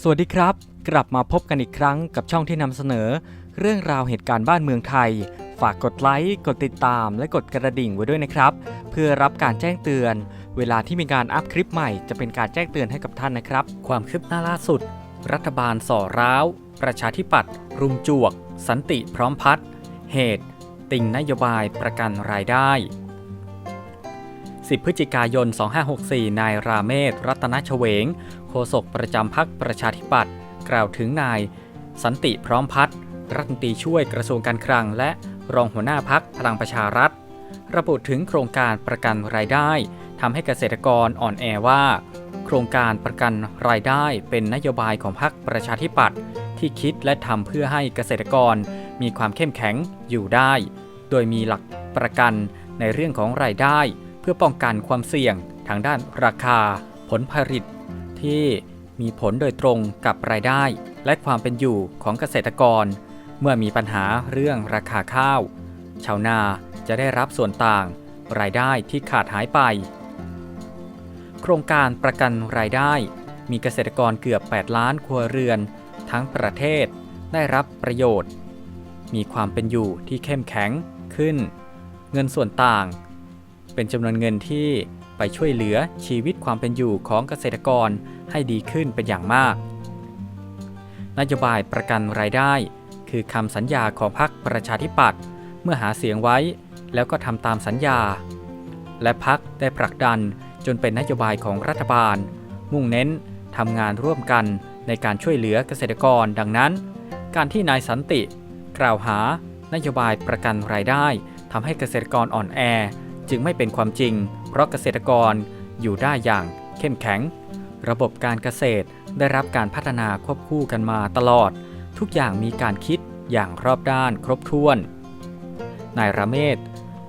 สวัสดีครับ กลับมาพบกันอีกครั้งกับช่องที่นำเสนอ เรื่องราวเหตุการณ์บ้านเมืองไทย ฝากกดไลค์กดติดตาม และกดกระดิ่งไว้ด้วยนะครับ เพื่อรับการแจ้งเตือน เวลาที่มีการอัพคลิปใหม่จะเป็นการแจ้งเตือนให้กับท่านนะครับ ความคืบหน้าล่าสุด รัฐบาลส่อร้าว ประชาธิปัตย์รุมจวก สันติพร้อมพัฒน์เหตุ ติ่งนโยบายประกันรายได้ 10 พฤศจิกายน 2564 นายราเมศ รัตนชเวง โฆษกประจำพักประชาธิปัตย์กล่าวถึงนาย สันติพร้อมพัฒน์รัฐมนตรีช่วยกระทรวงการคลัง และรองหัวหน้าพักพลังประชารัฐ ระบุถึงโครงการประกันรายได้ทำให้เกษตรกรอ่อนแอว่า โครงการประกันรายได้เป็นนโยบายของพรรคประชาธิปัตย์ที่คิดและทำเพื่อให้เกษตรกรมีความเข้มแข็งอยู่ได้ โดยมีหลักประกันในเรื่องของรายได้ เพื่อป้องกันความเสี่ยงทางด้านราคา ผลผลิต ที่มีผลโดยตรงกับรายได้ และความเป็นอยู่ของเกษตรกร เมื่อมีปัญหาเรื่องราคาข้าว ชาวนาจะได้รับส่วนต่าง รายได้ที่ขาดหายไป โครงการประกันรายได้ มีเกษตรกรเกือบ 8 ล้านครัวเรือน ทั้งประเทศได้รับประโยชน์ มีความเป็นอยู่ที่เข้มแข็งขึ้น เงินส่วนต่าง เป็นจำนวนเงินที่ไปช่วยเหลือชีวิตความเป็นอยู่ของเกษตรกรให้ดีขึ้นเป็นอย่างมาก นโยบายประกันรายได้ คือคำสัญญาของพรรคประชาธิปัตย์เมื่อหาเสียงไว้แล้วก็ทำตามสัญญา และพักได้ผลักดันจนเป็นนโยบายของรัฐบาล มุ่งเน้นทำงานร่วมกันในการช่วยเหลือเกษตรกรดังนั้น การที่นายสันติ กล่าวหานโยบายประกันรายได้ทำให้เกษตรกรอ่อนแอ จึงไม่เป็นความจริง เพราะเกษตรกรอยู่ได้อย่างเข้มแข็ง ระบบการเกษตรได้รับการพัฒนาควบคู่กันมาตลอด ทุกอย่างมีการคิดอย่างรอบด้านครบถ้วน นายราเมศ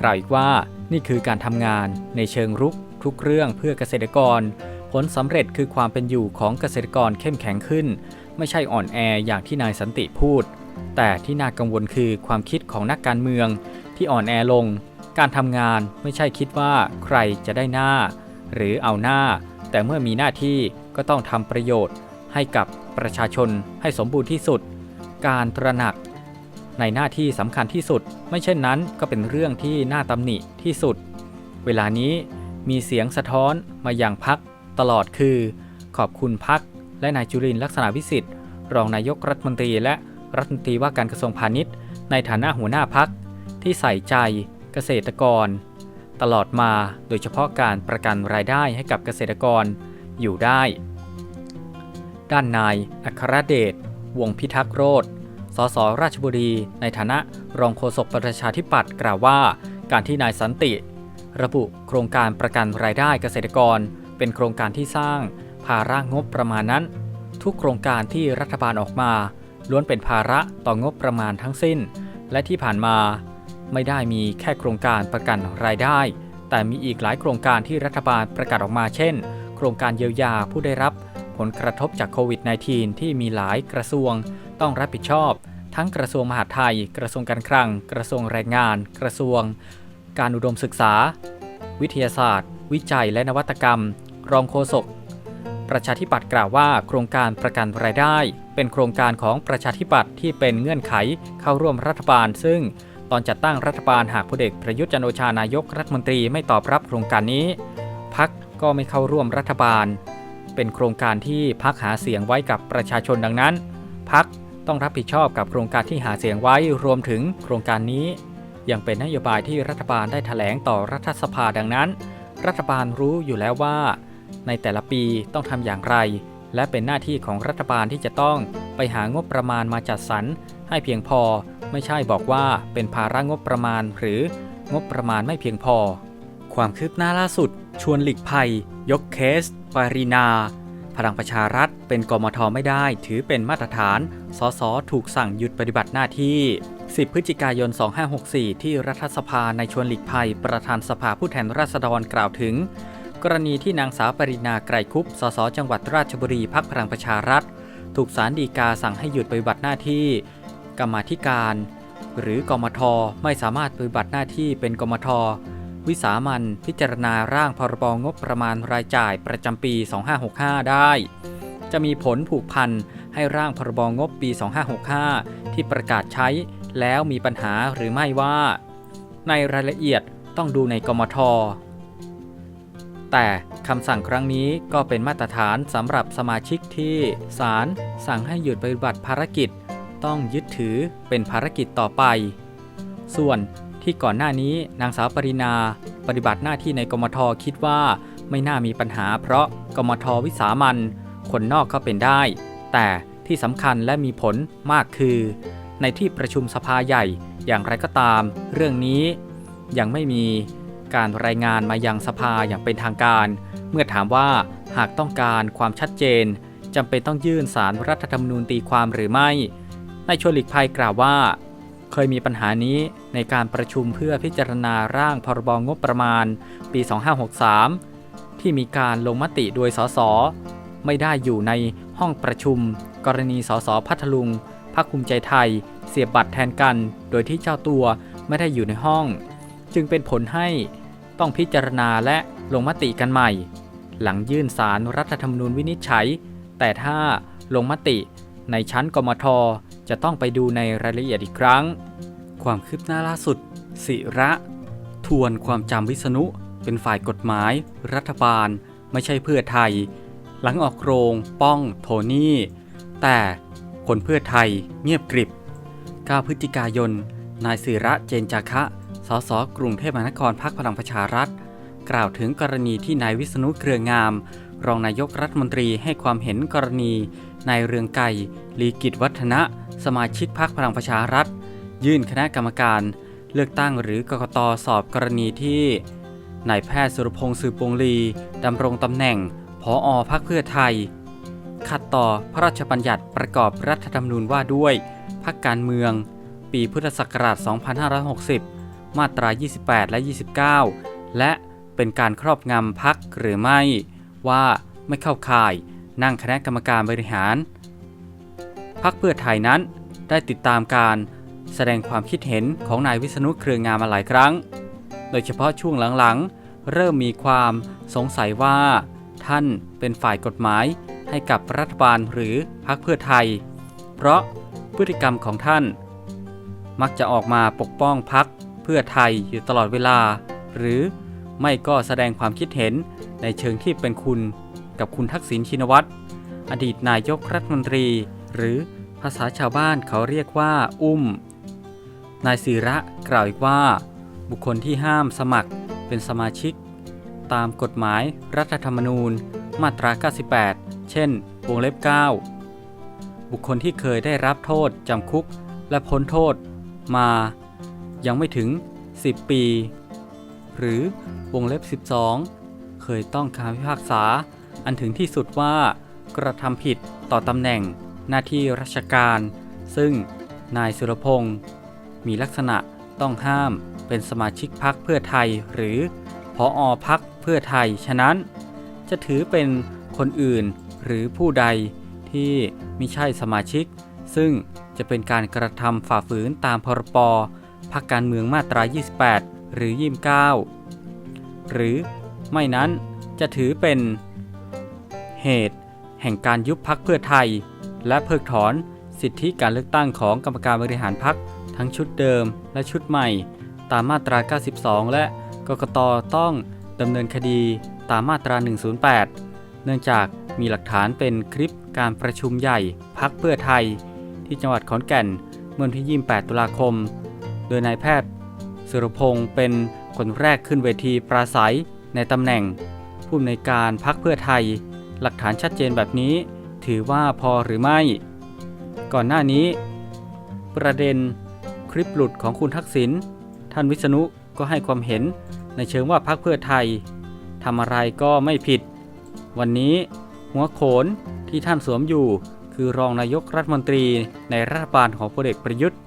กล่าวอีกว่านี่คือการทำงานในเชิงรุกทุกเรื่องเพื่อเกษตรกร ผลสำเร็จคือความเป็นอยู่ของเกษตรกรเข้มแข็งขึ้น ไม่ใช่อ่อนแออย่างที่นายสันติพูด แต่ที่น่ากังวลคือความคิดของนักการเมืองที่อ่อนแอลง การทำงานไม่ใช่คิดว่าใครจะได้หน้า หรือเอาหน้า แต่เมื่อมีหน้าที่ก็ต้องทำประโยชน์ให้กับประชาชนให้สมบูรณ์ที่สุด การตระหนัก ในหน้าที่สำคัญที่สุด ไม่เช่นนั้นก็เป็นเรื่องที่น่าตำหนิที่สุด เวลานี้มีเสียงสะท้อนมาอย่างพักตลอดคือ ขอบคุณพักและนายจุรินทร์ลักษณะวิสิทธิ์รองนายกรัฐมนตรีและรัฐมนตรีว่าการกระทรวงพาณิชย์ ในฐานะหัวหน้าพักที่ใส่ใจ เกษตรกร ตลอดมาโดยเฉพาะการประกันรายได้ให้กับเกษตรกรอยู่ได้ ด้านนายอัครเดช วงพิทักษ์โรธสสราชบุรี ในฐานะรองโฆษกประชาธิปัตย์กล่าวว่า การที่นายสันติ ระบุโครงการประกันรายได้เกษตรกร เป็นโครงการที่สร้างภาระงบประมาณนั้น ทุกโครงการที่รัฐบาลออกมา ล้วนเป็นภาระต่องบประมาณทั้งสิ้น และที่ผ่านมา ไม่ได้มีแค่โครงการประกันรายได้ แต่มีอีกหลายโครงการที่รัฐบาลประกาศออกมาเช่น โครงการเยียวยาผู้ได้รับผลกระทบจากโควิด -19 ที่มีหลายกระทรวงต้องรับผิดชอบ ทั้งกระทรวงมหาดไทย กระทรวงการคลัง กระทรวงแรงงาน กระทรวง การอุดมศึกษา วิทยาศาสตร์ วิจัยและนวัตกรรม รองโฆษกประชาธิปัตย์กล่าวว่าโครงการประกันรายได้ เป็นโครงการของประชาธิปัตย์ที่เป็นเงื่อนไขเข้าร่วมรัฐบาลซึ่ง ตอนจัดตั้งรัฐบาลหากพลเอกประยุทธ์จันโอชานายกรัฐมนตรีไม่ตอบรับโครงการนี้พักก็ไม่เข้าร่วมรัฐบาล เป็นโครงการที่พักหาเสียงไว้กับประชาชนดังนั้นพักต้องรับผิดชอบกับโครงการที่หาเสียงไว้รวมถึงโครงการนี้ ยังเป็นนโยบายที่รัฐบาลได้แถลงต่อรัฐสภาดังนั้น รัฐบาลรู้อยู่แล้วว่า ในแต่ละปีต้องทำอย่างไร และเป็นหน้าที่ของรัฐบาลที่จะต้องไปหางบประมาณมาจัดสรร ให้เพียงพอ ไม่ใช่บอกว่าเป็นภาระงบประมาณ หรืองบประมาณไม่เพียงพอ ความคืบหน้าล่าสุด ชวนหลีกภัย ยกเคส ปารีนา พลังประชารัฐเป็นกมทไม่ได้ ถือเป็นมาตรฐาน สสถูกสั่งหยุดปฏิบัติหน้าที่ 10 พฤศจิกายน 2564 ที่รัฐสภาในชวนหลีกภัย ประธานสภาผู้แทนราษฎรกล่าวถึง กรณีที่นางสาวปรินาไกรคุปสสจังหวัดราชบุรีพักพลังประชารัฐถูกศาลฎีกาสั่งให้หยุดปฏิบัติหน้าที่ กรรมธิการ หรือกมทไม่สามารถปฏิบัติหน้าที่เป็นกมท วิสามันพิจารณาร่างพรบงบประมาณรายจ่ายประจำปี 2565 ได้ จะมีผลผูกพันให้ร่างพรบงบปี 2565 ที่ประกาศใช้แล้วมีปัญหาหรือไม่ว่า ในรายละเอียดต้องดูในกมท แต่คำสั่งครั้งนี้ก็เป็นมาตรฐานสำหรับสมาชิกที่ศาลสั่งให้หยุดปฏิบัติภารกิจ ต้องยึดถือเป็นภารกิจต่อไป ส่วนที่ก่อนหน้านี้นางสาวปรินาปฏิบัติหน้าที่ในกมทคิดว่าไม่น่ามีปัญหา เพราะกมทวิสามันคนนอกก็เป็นได้ แต่ที่สำคัญและมีผลมากคือ ในที่ประชุมสภาใหญ่อย่างไรก็ตาม เรื่องนี้ยังไม่มีการรายงานมายังสภาอย่างเป็นทางการ เมื่อถามว่าหากต้องการความชัดเจนจำเป็นต้องยื่นสารรัฐธรรมนูญตีความหรือไม่ นายชวนหลีกภัยกล่าวว่า เคยมีปัญหานี้ในการประชุมเพื่อพิจารณาร่างพรบงบประมาณ ปี 2563 ที่มีการลงมติโดยสสไม่ได้อยู่ในห้องประชุม กรณีสสพัทลุงพรรคภูมิใจไทย เสียบบัตรแทนกัน โดยที่เจ้าตัวไม่ได้อยู่ในห้อง จึงเป็นผลให้ต้องพิจารณาและลงมติกันใหม่ หลังยื่นสารรัฐธรรมนูญวินิจฉัย แต่ถ้าลงมติในชั้นกมท จะต้องไปดูในรายละเอียดอีกครั้ง ความคืบหน้าล่าสุด สิระ ทวนความจำวิษณุ เป็นฝ่ายกฎหมาย รัฐบาล ไม่ใช่เพื่อไทย หลังออกโรง ป้องโทนี่ แต่คนเพื่อไทยเงียบกริบ 9 พฤศจิกายน นายศิระเจนจาคะ สสกรุงเทพมหานครพรรคพลังประชารัฐ กล่าวถึงกรณีที่นายวิษณุเครืองาม รองนายกรัฐมนตรีให้ความเห็นกรณีนายเรืองไก่ลีกิจวัฒนะ สมาชิกพรรคพลังประชารัฐ ยื่นคณะกรรมการ เลือกตั้งหรือกกตสอบกรณีที่นายแพทย์สุรพงษ์สืบปงลีดำรงตำแหน่งผออพักเพื่อไทย ขัดต่อพระราชบัญญัติประกอบรัฐธรรมนูญว่าด้วยพักการเมือง ปีพุทธศักราช 2560 มาตรา 28 และ 29 และเป็นการครอบงำพักหรือไม่ ว่าไม่เข้าข่ายนั่งคณะกรรมการบริหาร พักเพื่อไทยนั้น ได้ติดตามการแสดงความคิดเห็นของนายวิษณุเครืองามมาหลายครั้ง โดยเฉพาะช่วงหลังๆ เริ่มมีความสงสัยว่า ท่านเป็นฝ่ายกฎหมายให้กับรัฐบาลหรือพักเพื่อไทย เพราะพฤติกรรมของท่าน มักจะออกมาปกป้องพักเพื่อไทยอยู่ตลอดเวลา หรือไม่ก็แสดงความคิดเห็นในเชิงที่เป็นคุณกับคุณทักษิณชินวัตรอดีตนายกรัฐมนตรี หรือภาษาชาวบ้านเขาเรียกว่า อุ้ม นายศิระกล่าวอีกว่า บุคคลที่ห้ามสมัครเป็นสมาชิก ตามกฎหมายรัฐธรรมนูญ มาตรา 98 เช่น วงเล็บ 9 บุคคลที่เคยได้รับโทษจำคุกและพ้นโทษมา ยังไม่ถึง 10 ปี หรือวงเล็บ 12 เคยต้องคำพิพากษาอันถึงที่สุดว่ากระทำผิดต่อตำแหน่ง หน้าที่ราชการ ซึ่งนายสุรพงศ์มีลักษณะต้องห้ามเป็นสมาชิกพักเพื่อไทยหรือพออพักเพื่อไทย ฉะนั้น จะถือเป็นคนอื่นหรือผู้ใดที่มิใช่สมาชิก ซึ่งจะเป็นการกระทำฝ่าฝืนตามพรปพักการเมืองมาตรา 28 หรือ 29 หรือไม่นั้นจะถือเป็นเหตุแห่งการยุบพักเพื่อไทย และเพิกถอนสิทธิการเลือกตั้งของกรรมการบริหารพักทั้งชุดเดิมและชุดใหม่ ตามมาตรา 92 และกกตต้องดำเนินคดีตามมาตรา 108 เนื่องจากมีหลักฐานเป็นคลิปการประชุมใหญ่พักเพื่อไทย ที่จังหวัดขอนแก่นเมื่อวันที่ 28 ตุลาคม โดยนายแพทย์สุรพงศ์เป็นคนแรกขึ้นเวทีปราศัยในตำแหน่ง ผู้อำนวยการพักเพื่อไทย หลักฐานชัดเจนแบบนี้ ถือว่าพอหรือไม่ ก่อนหน้านี้ ประเด็นคลิปหลุดของคุณทักษิณท่านวิษณุก็ให้ความเห็นในเชิงว่าพักเพื่อไทยทำอะไรก็ไม่ผิด วันนี้หัวโขนที่ท่านสวมอยู่ คือรองนายกรัฐมนตรีในรัฐบาลของพลเอกประยุทธ์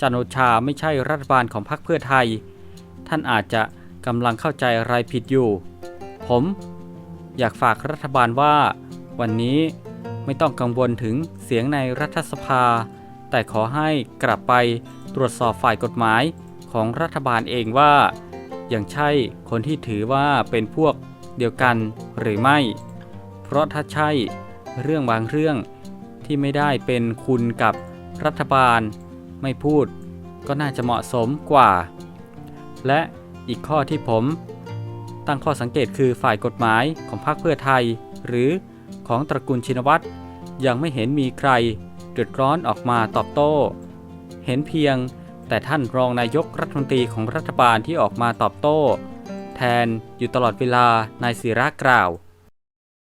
จันโอชาไม่ใช่รัฐบาลของพรรคเพื่อไทย ท่านอาจจะกำลังเข้าใจอะไรผิดอยู่ ผม อยากฝากรัฐบาลว่า วันนี้ ไม่ต้องกังวลถึงเสียงในรัฐสภา แต่ขอให้กลับไปตรวจสอบฝ่ายกฎหมายของรัฐบาลเองว่ายังใช่คนที่ถือว่าเป็นพวกเดียวกันหรือไม่ เพราะถ้าใช่เรื่องบางเรื่องที่ไม่ได้เป็นคุณกับรัฐบาล ไม่พูดก็น่าจะเหมาะสมกว่า และอีกข้อที่ผม ตั้งข้อสังเกตคือฝ่ายกฎหมายของพรรคเพื่อไทย หรือ ของตระกูลชินวัตรยังไม่เห็นมีใครเดือดร้อนออกมาตอบโต้ เห็นเพียงแต่ท่านรองนายกรัฐมนตรีของรัฐบาลที่ออกมาตอบโต้ แทนอยู่ตลอดเวลานายศิระกล่าว